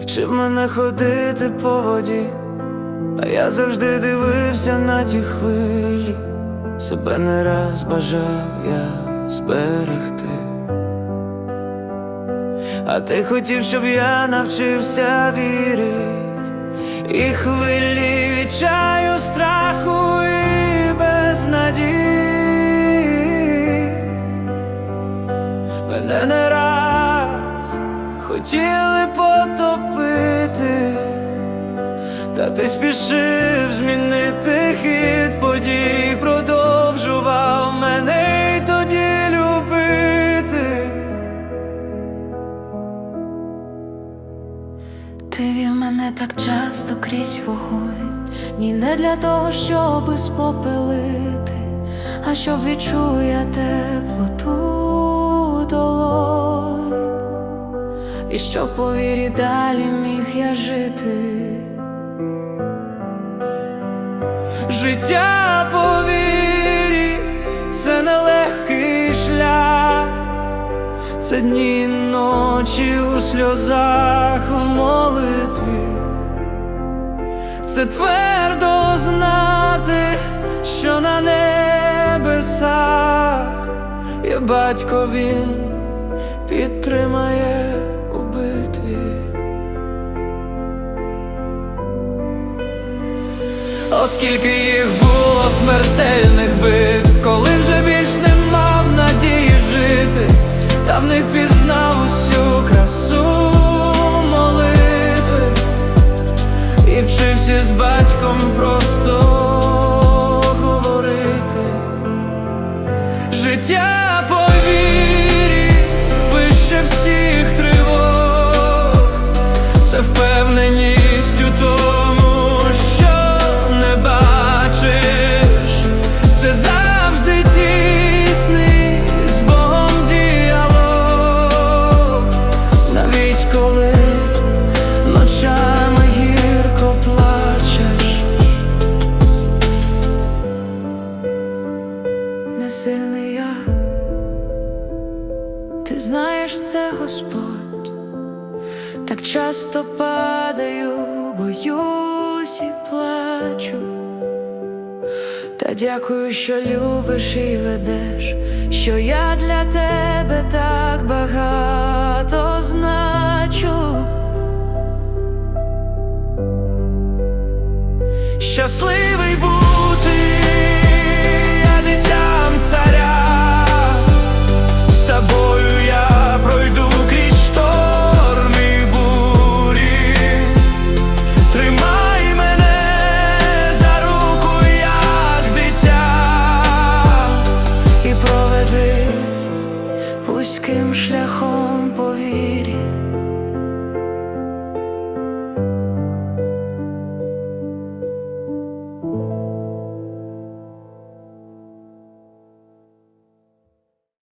Вчив мене ходити по воді, а я завжди дивився на ті хвилі, себе не раз бажав я зберегти. А ти хотів, щоб я навчився вірить, і хвилі відчаю страху хотіли потопити, та ти спішив змінити хід подій, продовжував мене й тоді любити. Ти вів мене так часто крізь вогонь, ні не для того, щоби спопелити, а щоб відчув я теплоту і щоб по вірі далі міг я жити. Життя по вірі це нелегкий шлях, це дні ночі у сльозах в молитві, це твердо знати, що на небесах є батько він підтримає Оскільки їх було смертельних битв, коли вже більш не мав надії жити, та в них пізнав ти знаєш це, Господь, так часто падаю, боюсь і плачу. Та дякую, що любиш і ведеш, що я для тебе так багато значу. Щасливий бути